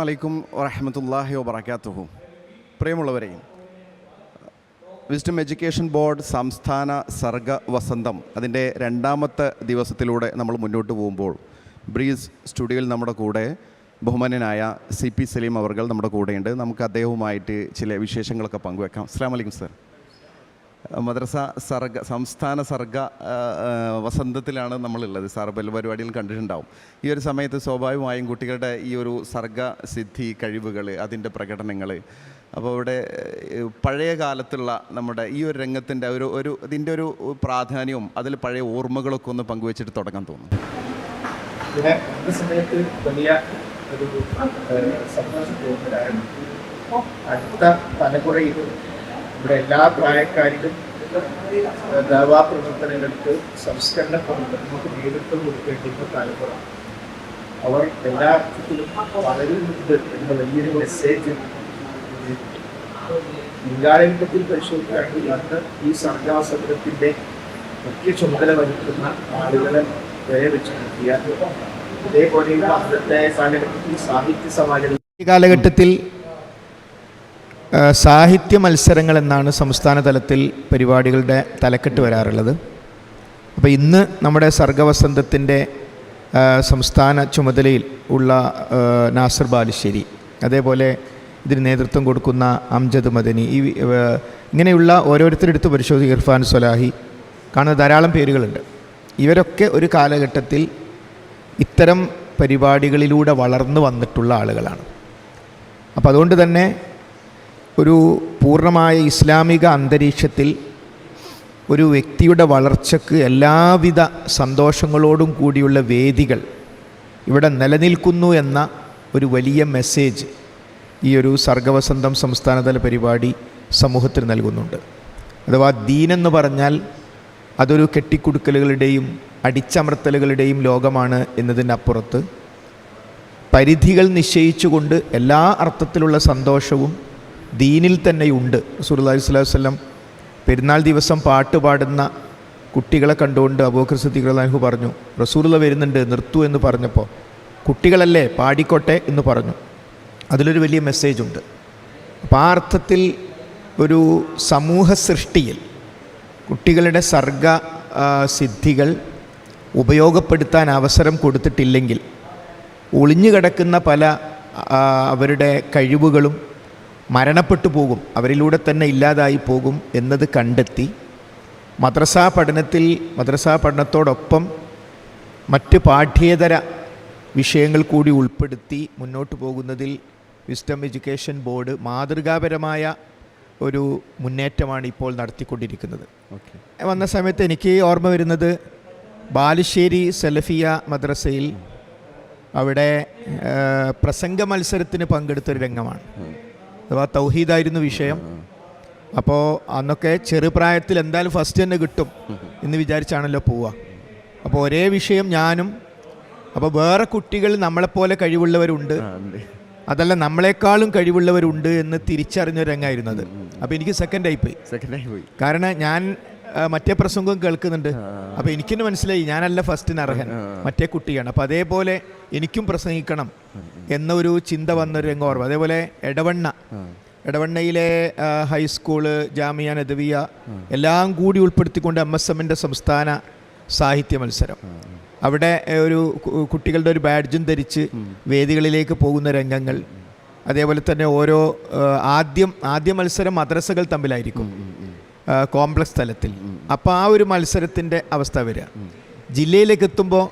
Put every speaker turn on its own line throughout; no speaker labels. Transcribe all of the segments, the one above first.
വലൈക്കും വറഹമത്തല്ലാഹി വബർക്കാത്തുഹു പ്രിയമുള്ളവരെ വിസ്ഡം എഡ്യൂക്കേഷൻ ബോർഡ് സംസ്ഥാന സർഗ വസന്തം അതിന്റെ രണ്ടാമത്തെ ദിവസത്തിലൂടെ നമ്മൾ മുന്നോട്ട് പോകുമ്പോൾ ബ്രീസ് സ്റ്റുഡിയോയിൽ നമ്മുടെ കൂടെ ബഹുമാനനായ സി പി സലീം അവർകൾ നമ്മുടെ കൂടെയുണ്ട്. നമുക്ക് അദ്ദേഹവുമായിട്ട് ചില വിശേഷങ്ങളൊക്കെ പങ്കുവെക്കാം. അസ്സാം വലൈക്കും സർ. മദ്രസ സർഗ സംസ്ഥാന സർഗ വസന്തത്തിലാണ് നമ്മളുള്ളത്. സാർ പല പരിപാടികളും കണ്ടിട്ടുണ്ടാവും. ഈ ഒരു സമയത്ത് സ്വാഭാവികമായും കുട്ടികളുടെ ഈ ഒരു സർഗ സിദ്ധി കഴിവുകൾ അതിന്റെ പ്രകടനങ്ങൾ അപ്പോൾ ഇവിടെ പഴയ കാലത്തുള്ള നമ്മുടെ ഈ ഒരു രംഗത്തിന്റെ ഒരു ഒരു ഇതിന്റെ ഒരു പ്രാധാന്യവും അതിൽ പഴയ ഓർമ്മകളൊക്കെ ഒന്ന് പങ്കുവെച്ചിട്ട് തുടങ്ങാൻ തോന്നുന്നു.
പിന്നെ സമയത്ത് വലിയ ഒരു സന്തോഷം തോന്നലായിരുന്നു അടുത്ത തലമുറയിലും ഇവിടെ എല്ലാ പ്രായക്കാരിലും പ്രവർത്തനങ്ങൾക്ക് സംസ്കരണ നമുക്ക് നേതൃത്വം കൊടുക്കേണ്ടിരുന്ന തലമുറ അവർ എല്ലാ അർത്ഥത്തിലും വളരുന്നുണ്ട് എന്ന വലിയൊരു മെസ്സേജ് ലിംഗാലയത്തിൽ പരിശോധിക്കുകയാണെങ്കിൽ അന്ന് ഈ സർഗാസമരത്തിന്റെ മുഖ്യ ചുമതല വഹിക്കുന്ന ആളുകളെ വരെ വെച്ച് നോക്കിയാൽ ഇതേപോലെയുള്ള അന്നത്തെ കാലഘട്ടത്തിൽ സാഹിത്യ സമാജം
ഈ കാലഘട്ടത്തിൽ സാഹിത്യ മത്സരങ്ങൾ എന്നാണ് സംസ്ഥാന തലത്തിൽ പരിപാടികളുടെ തലക്കെട്ട് വരാറുള്ളത്. അപ്പോൾ ഇന്ന് നമ്മുടെ സർഗവസന്തത്തിന്റെ സംസ്ഥാന ചുമതലയിൽ ഉള്ള നാസർ ബാലുശ്ശേരി അതേപോലെ ഇതിന് നേതൃത്വം കൊടുക്കുന്ന അംജദ് മദനി ഈ ഇങ്ങനെയുള്ള ഓരോരുത്തരെടുത്ത് പരിശോധിക്കുക ഇർഫാൻ സ്വലാഹി കാണുന്ന ധാരാളം പേരുകളുണ്ട്. ഇവരൊക്കെ ഒരു കാലഘട്ടത്തിൽ ഇത്തരം പരിപാടികളിലൂടെ വളർന്നു വന്നിട്ടുള്ള ആളുകളാണ്. അപ്പോൾ അതുകൊണ്ട് തന്നെ ഒരു പൂർണമായ ഇസ്ലാമിക അന്തരീക്ഷത്തിൽ ഒരു വ്യക്തിയുടെ വളർച്ചയ്ക്ക് എല്ലാവിധ സന്തോഷങ്ങളോടും കൂടിയുള്ള വേദികൾ ഇവിടെ നിലനിൽക്കുന്നു എന്ന ഒരു വലിയ മെസ്സേജ് ഈ ഒരു സർഗവസന്തം സംസ്ഥാനതല പരിപാടി സമൂഹത്തിന് നൽകുന്നുണ്ട്. അഥവാ ദീനെന്ന് പറഞ്ഞാൽ അതൊരു കെട്ടിക്കുടുക്കലുകളുടെയും അടിച്ചമർത്തലുകളുടെയും ലോകമാണ് എന്നതിനപ്പുറത്ത് പരിധികൾ നിശ്ചയിച്ചുകൊണ്ട് എല്ലാ അർത്ഥത്തിലുള്ള സന്തോഷവും ദീനിൽ തന്നെയുണ്ട് സുറുല്ലാഹി സ്വലാഹു വല്ലം പെരുന്നാൾ ദിവസം പാട്ട് പാടുന്ന കുട്ടികളെ കണ്ടുകൊണ്ട് അബൂഖർ സിദ്ദീഖ് അള്ളാഹു പറഞ്ഞു റസൂലുള്ള വരുന്നുണ്ട് നിർത്തൂ എന്ന് പറഞ്ഞപ്പോൾ കുട്ടികളല്ലേ പാടിക്കോട്ടെ എന്ന് പറഞ്ഞു. അതിലൊരു വലിയ മെസ്സേജ് ഉണ്ട്. അപ്പോൾ ആ അർത്ഥത്തിൽ ഒരു സമൂഹ സൃഷ്ടിയിൽ കുട്ടികളുടെ സർഗ സിദ്ധികൾ ഉപയോഗപ്പെടുത്താൻ അവസരം കൊടുത്തിട്ടില്ലെങ്കിൽ ഒളിഞ്ഞു കിടക്കുന്ന പല അവരുടെ കഴിവുകളും മരണപ്പെട്ടു പോകും. അവരിലൂടെ തന്നെ ഇല്ലാതായി പോകും എന്നത് കണ്ടെത്തി മദ്രസ പഠനത്തിൽ മദ്രസ പഠനത്തോടൊപ്പം മറ്റ് പാഠ്യേതര വിഷയങ്ങൾ കൂടി ഉൾപ്പെടുത്തി മുന്നോട്ട് പോകുന്നതിൽ വിസ്റ്റം എഡ്യൂക്കേഷൻ ബോർഡ് മാതൃകാപരമായ ഒരു മുന്നേറ്റമാണ് ഇപ്പോൾ നടത്തിക്കൊണ്ടിരിക്കുന്നത്.
ഓക്കെ.
വന്ന സമയത്ത് എനിക്ക് ഓർമ്മ വരുന്നത് ബാലുശ്ശേരി സലഫിയ മദ്രസയിൽ അവിടെ പ്രസംഗ മത്സരത്തിന് പങ്കെടുത്തൊരു രംഗമാണ്. അഥവാ തൗഹീദായിരുന്നു വിഷയം. അപ്പോൾ അന്നൊക്കെ ചെറുപ്രായത്തിൽ എന്തായാലും ഫസ്റ്റ് തന്നെ കിട്ടും എന്ന് വിചാരിച്ചാണല്ലോ പോവുക. അപ്പോൾ ഒരേ വിഷയം ഞാനും അപ്പോൾ വേറെ കുട്ടികൾ നമ്മളെപ്പോലെ കഴിവുള്ളവരുണ്ട്. അതല്ല നമ്മളെക്കാളും കഴിവുള്ളവരുണ്ട് എന്ന് തിരിച്ചറിഞ്ഞ രംഗമായിരുന്നു അത്. അപ്പോൾ എനിക്ക് സെക്കൻഡ് ആയി
പോയി. സെക്കൻഡ് ആയി പോയി.
കാരണം ഞാൻ മറ്റേ പ്രസംഗവും കേൾക്കുന്നുണ്ട്. അപ്പൊ എനിക്കിന് മനസ്സിലായി ഞാനല്ല ഫസ്റ്റിന് അർഹൻ മറ്റേ കുട്ടിയാണ്. അപ്പൊ അതേപോലെ എനിക്കും പ്രസംഗിക്കണം എന്നൊരു ചിന്ത വന്നൊരു രംഗം ഓർമ്മ. അതേപോലെ എടവണ്ണ. എടവണ്ണയിലെ ഹൈസ്കൂൾ ജാമിയ നദവിയ എല്ലാം കൂടി ഉൾപ്പെടുത്തിക്കൊണ്ട് എം എസ് എമ്മിന്റെ സംസ്ഥാന സാഹിത്യ മത്സരം. അവിടെ ഒരു കുട്ടികളുടെ ഒരു ബാഡ്ജും ധരിച്ച് വേദികളിലേക്ക് പോകുന്ന രംഗങ്ങൾ. അതേപോലെ തന്നെ ഓരോ ആദ്യം ആദ്യ മത്സരം മദ്രസകൾ തമ്മിലായിരിക്കും. കോംപ്ലക്സ് തലത്തിൽ. അപ്പോൾ ആ ഒരു മത്സരത്തിന്റെ അവസ്ഥ വരിക. ജില്ലയിലേക്ക് എത്തുമ്പോൾ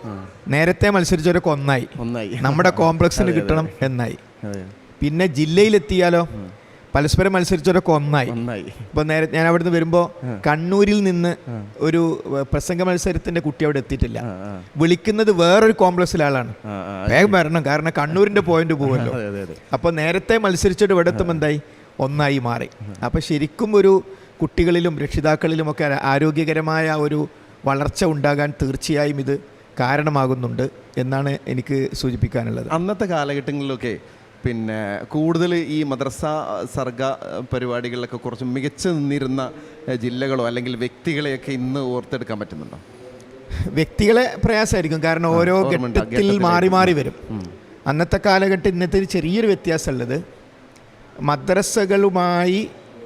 നേരത്തെ മത്സരിച്ചവരൊക്കെ ഒന്നായി
ഒന്നായി.
നമ്മുടെ കോംപ്ലക്സിന് കിട്ടണം എന്നായി. പിന്നെ ജില്ലയിലെത്തിയാലോ? പരസ്പരം മത്സരിച്ചവരൊക്കെ ഒന്നായി. ഇപ്പൊ നേരെ ഞാൻ അവിടുന്ന് വരുമ്പോ കണ്ണൂരിൽ നിന്ന് ഒരു പ്രസംഗ മത്സരത്തിന്റെ കുട്ടി അവിടെ എത്തിയിട്ടില്ല. വിളിക്കുന്നത് വേറൊരു കോംപ്ലക്സിലെ ആളാണ്. വേഗം വരണം. കാരണം കണ്ണൂരിന്റെ പോയിന്റ്
പോവല്ലോ.
അപ്പോൾ നേരത്തെ മത്സരിച്ചിട്ട് ഇവിടെ എത്തുമ്പോൾ എന്തായി? ഒന്നായി മാറി. അപ്പൊ ശരിക്കും ഒരു കുട്ടികളിലും രക്ഷിതാക്കളിലുമൊക്കെ ആരോഗ്യകരമായ ഒരു വളർച്ച ഉണ്ടാകാൻ തീർച്ചയായും ഇത് കാരണമാകുന്നുണ്ട് എന്നാണ് എനിക്ക് സൂചിപ്പിക്കാനുള്ളത്.
അന്നത്തെ കാലഘട്ടങ്ങളിലൊക്കെ പിന്നെ കൂടുതൽ ഈ മദ്രസ സർഗ പരിപാടികളിലൊക്കെ കുറച്ച് മികച്ചു നിന്നിരുന്ന ജില്ലകളോ അല്ലെങ്കിൽ വ്യക്തികളെയൊക്കെ ഇന്ന് ഓർത്തെടുക്കാൻ പറ്റുന്നുണ്ടോ?
വ്യക്തികളെ പ്രയാസമായിരിക്കും. കാരണം ഓരോ. ഘട്ടത്തിൽ മാറി മാറി വരും. അന്നത്തെ കാലഘട്ടം ഇന്നത്തെ ചെറിയൊരു വ്യത്യാസമുള്ളത് മദ്രസകളുമായി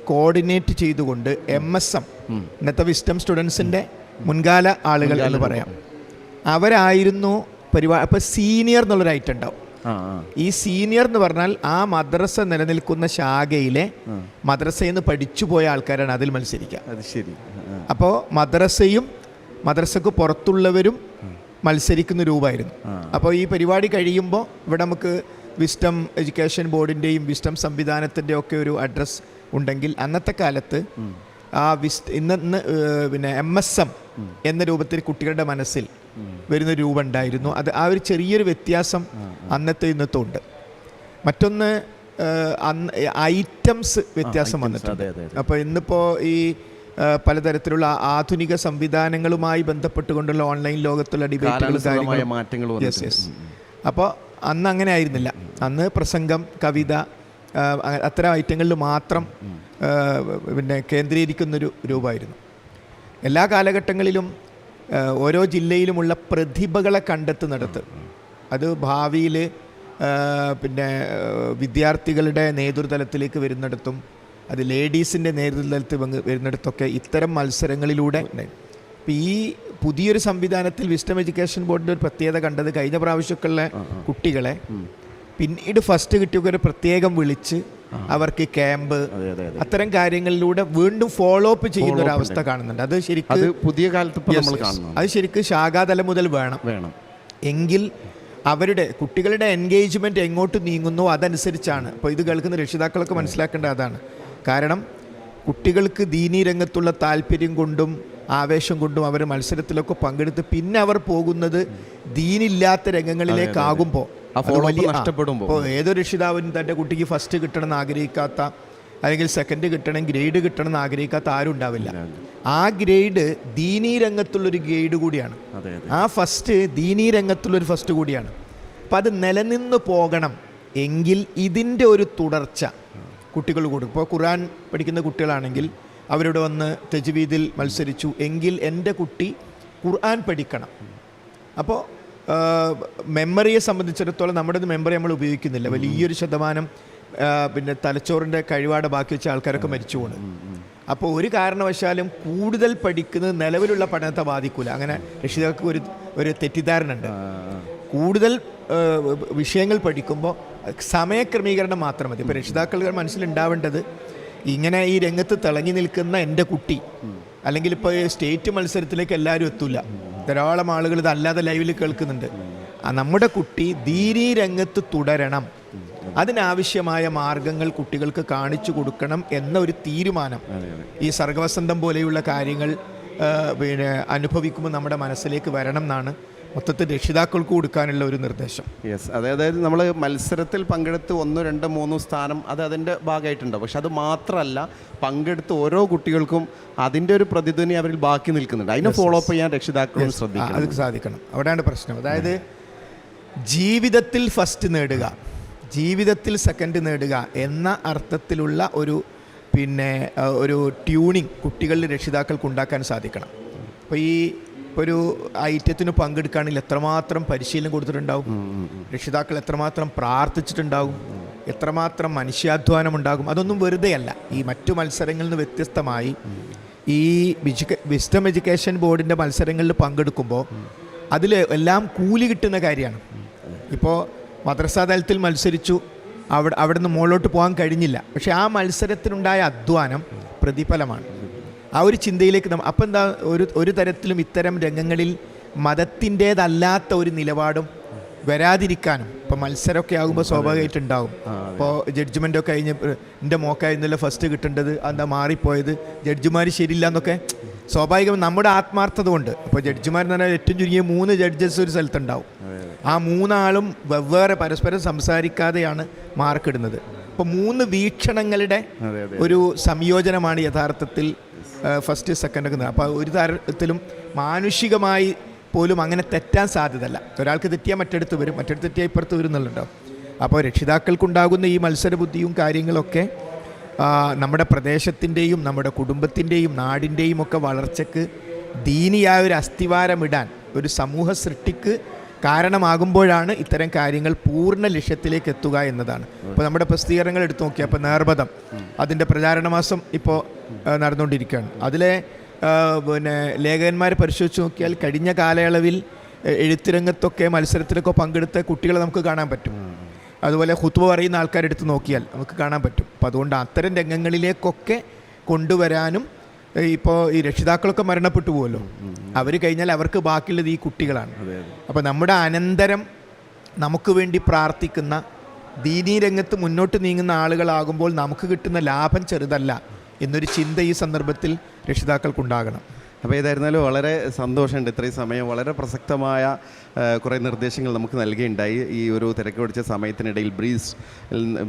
കോർഡിനേറ്റ് ചെയ്തുകൊണ്ട് എം എസ് എം ഇന്നത്തെ വിസ്റ്റം സ്റ്റുഡൻസിന്റെ മുൻകാല ആളുകൾ എന്ന് പറയാം. അവരായിരുന്നു പരിപാടി അപ്പോൾ സീനിയർ എന്നുള്ളൊരു ഐറ്റം ഉണ്ടാവും. ഈ സീനിയർ എന്ന് പറഞ്ഞാൽ ആ മദ്രസ നിലനിൽക്കുന്ന ശാഖയിലെ മദ്രസയിൽ നിന്ന് പഠിച്ചു പോയ ആൾക്കാരാണ് അതിൽ മത്സരിക്കുക.
അത് ശരി.
അപ്പോൾ മദ്രസയും മദ്രസക്ക് പുറത്തുള്ളവരും മത്സരിക്കുന്ന രൂപമായിരുന്നു. അപ്പോൾ ഈ പരിപാടി കഴിയുമ്പോൾ ഇവിടെ നമുക്ക് വിസ്റ്റം എഡ്യൂക്കേഷൻ ബോർഡിന്റെയും വിസ്റ്റം സംവിധാനത്തിന്റെ ഒക്കെ ഒരു അഡ്രസ്സ് ഉണ്ടെങ്കിൽ അന്നത്തെ കാലത്ത് ആ വിസ് ഇന്ന് പിന്നെ എം എസ് എം എന്ന രൂപത്തിൽ കുട്ടികളുടെ മനസ്സിൽ വരുന്ന രൂപം ഉണ്ടായിരുന്നു. അത് ആ ഒരു ചെറിയൊരു വ്യത്യാസം അന്നത്തെ ഇന്നത്തെ ഉണ്ട് മറ്റൊന്ന് അന്ന് ഐറ്റംസ് വ്യത്യാസം വന്നിട്ടുണ്ട്. അപ്പോൾ ഇന്നിപ്പോൾ ഈ പലതരത്തിലുള്ള ആധുനിക സംവിധാനങ്ങളുമായി ബന്ധപ്പെട്ടുകൊണ്ടുള്ള ഓൺലൈൻ ലോകത്തുള്ള ഡിബേറ്റുകളും
വന്നിട്ടുണ്ട്.
അപ്പോൾ അന്ന് അങ്ങനെ ആയിരുന്നില്ല. അന്ന് പ്രസംഗം കവിത അത്തരം ഐറ്റങ്ങളിൽ മാത്രം പിന്നെ കേന്ദ്രീകരിക്കുന്നൊരു രൂപമായിരുന്നു. എല്ലാ കാലഘട്ടങ്ങളിലും ഓരോ ജില്ലയിലുമുള്ള പ്രതിഭകളെ കണ്ടെത്തുന്നിടത്ത് അത് ഭാവിയിൽ പിന്നെ വിദ്യാർത്ഥികളുടെ നേതൃതലത്തിലേക്ക് വരുന്നിടത്തും അത് ലേഡീസിന്റെ നേതൃത്വത്തിൽ വരുന്നിടത്തൊക്കെ ഇത്തരം മത്സരങ്ങളിലൂടെ ഇപ്പം ഈ പുതിയൊരു സംവിധാനത്തിൽ വിസ്റ്റം എഡ്യൂക്കേഷൻ ബോർഡിന്റെ ഒരു പ്രത്യേകത കണ്ടത് കഴിഞ്ഞ പ്രാവശ്യമൊക്കെയുള്ള കുട്ടികളെ പിന്നീട് ഫസ്റ്റ് കിട്ടിയൊക്കെ ഒരു പ്രത്യേകം വിളിച്ച് അവർക്ക് ക്യാമ്പ്
അതെ അതെ അതെ.
അത്തരം കാര്യങ്ങളിലൂടെ വീണ്ടും ഫോളോ അപ്പ് ചെയ്യുന്ന ഒരു അവസ്ഥ കാണുന്നുണ്ട്. അത് ശരിക്കും
പുതിയ കാലത്ത്.
അത് ശരിക്കും ശാഖാതലം മുതൽ വേണം.
വേണം.
എങ്കിൽ അവരുടെ കുട്ടികളുടെ എൻഗേജ്മെന്റ് എങ്ങോട്ട് നീങ്ങുന്നു അതനുസരിച്ചാണ്. അപ്പോൾ ഇത് കേൾക്കുന്ന രക്ഷിതാക്കളൊക്കെ മനസ്സിലാക്കേണ്ട അതാണ്. കാരണം കുട്ടികൾക്ക് ദീനീ രംഗത്തുള്ള താല്പര്യം കൊണ്ടും ആവേശം കൊണ്ടും അവർ മത്സരത്തിലൊക്കെ പങ്കെടുത്ത് പിന്നെ അവർ പോകുന്നത് ദീനില്ലാത്ത രംഗങ്ങളിലേക്കാകുമ്പോൾ
ആ നഷ്ടപ്പെടുമ്പോൾ.
ഏതൊരു രക്ഷിതാവിനും തന്റെ കുട്ടിക്ക് ഫസ്റ്റ് കിട്ടണം എന്ന് ആഗ്രഹിക്കാത്ത അല്ലെങ്കിൽ സെക്കൻഡ് കിട്ടണം ഗ്രേഡ് കിട്ടണം എന്ന് ആഗ്രഹിക്കാത്ത ആരും ഉണ്ടാവില്ല. ആ ഗ്രേഡ് ദീനീ രംഗത്തുള്ളൊരു ഗ്രേഡ് കൂടിയാണ്. ആ ഫസ്റ്റ് ദീനീ രംഗത്തുള്ളൊരു ഫസ്റ്റ് കൂടിയാണ്. അപ്പം അത് നിലനിന്ന് പോകണം എങ്കിൽ ഇതിന്റെ ഒരു തുടർച്ച കുട്ടികൾ കൂടും. ഇപ്പോൾ ഖുർആൻ പഠിക്കുന്ന കുട്ടികളാണെങ്കിൽ അവരോട് വന്ന് തെജ്വീദിൽ മത്സരിച്ചു എങ്കിൽ എന്റെ കുട്ടി ഖുർആൻ പഠിക്കണം. അപ്പോൾ മെമ്മറിയെ സംബന്ധിച്ചിടത്തോളം നമ്മുടെ മെമ്മറി നമ്മൾ ഉപയോഗിക്കുന്നില്ല. വലിയൊരു ശതമാനം പിന്നെ തലച്ചോറിന്റെ കഴിവാട് ബാക്കി വെച്ച ആൾക്കാരൊക്കെ മരിച്ചു പോണ്. അപ്പോൾ ഒരു കാരണവശാലും കൂടുതൽ പഠിക്കുന്നത് നിലവിലുള്ള പഠനത്തെ ബാധിക്കില്ല അങ്ങനെ രക്ഷിതാക്കൾക്ക് ഒരു ഒരു തെറ്റിദ്ധാരണ ഉണ്ട് കൂടുതൽ വിഷയങ്ങൾ പഠിക്കുമ്പോൾ സമയക്രമീകരണം മാത്രം മതി. ഇപ്പോൾ രക്ഷിതാക്കൾ മനസ്സിലുണ്ടാവേണ്ടത് ഇങ്ങനെ ഈ രംഗത്ത് തിളങ്ങി നിൽക്കുന്ന എന്റെ കുട്ടി അല്ലെങ്കിൽ ഇപ്പോൾ സ്റ്റേറ്റ് മത്സരത്തിലേക്ക് എല്ലാവരും എത്തൂല. ധാരാളം ആളുകൾ ഇതല്ലാതെ ലൈവിൽ കേൾക്കുന്നുണ്ട്. ആ നമ്മുടെ കുട്ടി ധീരീ രംഗത്ത് തുടരണം. അതിനാവശ്യമായ മാർഗങ്ങൾ കുട്ടികൾക്ക് കാണിച്ചു കൊടുക്കണം എന്ന ഒരു തീരുമാനം. ഈ സർഗവസന്തം പോലെയുള്ള കാര്യങ്ങൾ പിന്നെ അനുഭവിക്കുമ്പോൾ നമ്മുടെ മനസ്സിലേക്ക് വരണം എന്നാണ് മൊത്തത്തിൽ രക്ഷിതാക്കൾക്ക് കൊടുക്കാനുള്ള ഒരു നിർദ്ദേശം.
യെസ് അതായത് നമ്മൾ മത്സരത്തിൽ പങ്കെടുത്ത് ഒന്ന് രണ്ട് മൂന്ന് സ്ഥാനം അത് അതിന്റെ ഭാഗമായിട്ടുണ്ടാവും. പക്ഷെ അത് മാത്രമല്ല പങ്കെടുത്ത് ഓരോ കുട്ടികൾക്കും അതിന്റെ ഒരു പ്രതിധ്വനി അവരിൽ ബാക്കി നിൽക്കുന്നുണ്ട്. അതിനെ ഫോളോ അപ്പ് ചെയ്യാൻ രക്ഷിതാക്കളും ശ്രദ്ധിക്കണം.
അത് സാധിക്കണം. അവിടെയാണ് പ്രശ്നം. അതായത് ജീവിതത്തിൽ ഫസ്റ്റ് നേടുക ജീവിതത്തിൽ സെക്കൻഡ് നേടുക എന്ന അർത്ഥത്തിലുള്ള ഒരു പിന്നെ ഒരു ട്യൂണിങ് കുട്ടികളിൽ രക്ഷിതാക്കൾക്ക് ഉണ്ടാക്കാൻ സാധിക്കണം. അപ്പോൾ ഈ ഒരു ഐറ്റത്തിന് പങ്കെടുക്കുകയാണെങ്കിൽ എത്രമാത്രം പരിശീലനം കൊടുത്തിട്ടുണ്ടാവും? രക്ഷിതാക്കൾ എത്രമാത്രം പ്രാർത്ഥിച്ചിട്ടുണ്ടാകും എത്രമാത്രം മനുഷ്യാധ്വാനം ഉണ്ടാകും? അതൊന്നും വെറുതെയല്ല ഈ മറ്റു മത്സരങ്ങളിൽ നിന്ന് വ്യത്യസ്തമായി ഈ വിസ്റ്റം എഡ്യൂക്കേഷൻ ബോർഡിന്റെ മത്സരങ്ങളിൽ പങ്കെടുക്കുമ്പോൾ അതിൽ എല്ലാം കൂലി കിട്ടുന്ന കാര്യമാണ്. ഇപ്പോൾ മദ്രസാ തലത്തിൽ മത്സരിച്ചു. അവിടെ അവിടെ നിന്ന് മുകളിലോട്ട് പോകാൻ കഴിഞ്ഞില്ല. പക്ഷേ ആ മത്സരത്തിനുണ്ടായ അധ്വാനം പ്രതിഫലമാണ്. ആ ഒരു ചിന്തയിലേക്ക് നമ്മൾ അപ്പം എന്താ ഒരു ഒരു തരത്തിലും ഇത്തരം രംഗങ്ങളിൽ മതത്തിന്റേതല്ലാത്ത ഒരു നിലപാടും വരാതിരിക്കാനും ഇപ്പോൾ മത്സരമൊക്കെ ആകുമ്പോൾ സ്വാഭാവികമായിട്ട് ഉണ്ടാവും ഇപ്പോൾ ജഡ്ജ്മെന്റൊക്കെ കഴിഞ്ഞ് എന്റെ മോക്കായിരുന്നല്ലോ ഫസ്റ്റ് കിട്ടേണ്ടത് എന്താ മാറിപ്പോയത്? ജഡ്ജിമാർ ശരിയില്ല എന്നൊക്കെ സ്വാഭാവികം നമ്മുടെ ആത്മാർത്ഥത കൊണ്ട്. അപ്പോൾ ജഡ്ജിമാർ എന്ന് പറഞ്ഞാൽ ഏറ്റവും ചുരുങ്ങിയ മൂന്ന് ജഡ്ജസ് ഒരു സ്ഥലത്തുണ്ടാവും. ആ മൂന്നാളും വെവ്വേറെ പരസ്പരം സംസാരിക്കാതെയാണ് മാർക്കിടുന്നത്. അപ്പോൾ മൂന്ന് വീക്ഷണങ്ങളുടെ. ഒരു സംയോജനമാണ് യഥാർത്ഥത്തിൽ ഫസ്റ്റ് സെക്കൻഡ് ഒക്കെ അപ്പോൾ ഒരു തരത്തിലും മാനുഷികമായി പോലും അങ്ങനെ തെറ്റാൻ സാധ്യതയല്ല. ഒരാൾക്ക് തെറ്റിയാൽ മറ്റടുത്ത് വരും. മറ്റടുത്ത് തെറ്റിയാൽ ഇപ്പുറത്ത് വരും എന്നുള്ളതുണ്ടാവും അപ്പോൾ രക്ഷിതാക്കൾക്കുണ്ടാകുന്ന ഈ മത്സരബുദ്ധിയും കാര്യങ്ങളൊക്കെ നമ്മുടെ പ്രദേശത്തിന്റെയും നമ്മുടെ കുടുംബത്തിന്റെയും നാടിന്റെയും ഒക്കെ വളർച്ചയ്ക്ക് ദീനിയായ ഒരു അസ്ഥിവാരമിടാൻ ഒരു സമൂഹ സൃഷ്ടിക്ക് കാരണമാകുമ്പോഴാണ് ഇത്തരം കാര്യങ്ങൾ പൂർണ ലക്ഷ്യത്തിലേക്ക് എത്തുക എന്നതാണ്. ഇപ്പോൾ നമ്മുടെ പ്രസിദ്ധീകരണങ്ങൾ എടുത്തു നോക്കിയാൽ ഇപ്പോൾ നേർബദം അതിന്റെ പ്രചാരണ മാസം ഇപ്പോൾ നടന്നുകൊണ്ടിരിക്കുകയാണ്. അതിലെ പിന്നെ ലേഖകന്മാരെ പരിശോധിച്ച് നോക്കിയാൽ കഴിഞ്ഞ കാലയളവിൽ എഴുത്തിരംഗത്തൊക്കെ മത്സരത്തിലൊക്കെ പങ്കെടുത്ത കുട്ടികളെ നമുക്ക് കാണാൻ പറ്റും. അതുപോലെ ഹുത്വ പറയുന്ന ആൾക്കാരെടുത്ത് നോക്കിയാൽ നമുക്ക് കാണാൻ പറ്റും. അപ്പോൾ അതുകൊണ്ട് അത്തരം രംഗങ്ങളിലേക്കൊക്കെ കൊണ്ടുവരാനും ഇപ്പോൾ ഈ രക്ഷിതാക്കളൊക്കെ മരണപ്പെട്ടു പോകുമല്ലോ അവർ കഴിഞ്ഞാൽ അവർക്ക് ബാക്കിയുള്ളത് ഈ കുട്ടികളാണ്. അപ്പോൾ നമ്മുടെ അനന്തരം നമുക്ക് വേണ്ടി പ്രാർത്ഥിക്കുന്ന ദീനീ രംഗത്ത് മുന്നോട്ട് നീങ്ങുന്ന ആളുകളാകുമ്പോൾ നമുക്ക് കിട്ടുന്ന ലാഭം ചെറുതല്ല എന്നൊരു ചിന്ത ഈ സന്ദർഭത്തിൽ രക്ഷിതാക്കൾക്കുണ്ടാകണം.
അപ്പോൾ ഏതായിരുന്നാലും വളരെ സന്തോഷമുണ്ട് ഇത്രയും സമയം. വളരെ പ്രസക്തമായ കുറേ നിർദ്ദേശങ്ങൾ നമുക്ക് നൽകിയിട്ടുണ്ടായി ഈ ഒരു തിരക്ക് പിടിച്ച സമയത്തിനിടയിൽ ബ്രീസ്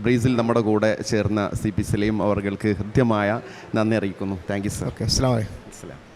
ബ്രീസിൽ നമ്മുടെ കൂടെ ചേർന്ന സി പി സലീം അവർക്ക് ഹൃദ്യമായ നന്ദി അറിയിക്കുന്നു. Thank you sir.
ഓക്കെ അസ്സാം വലൈക്കും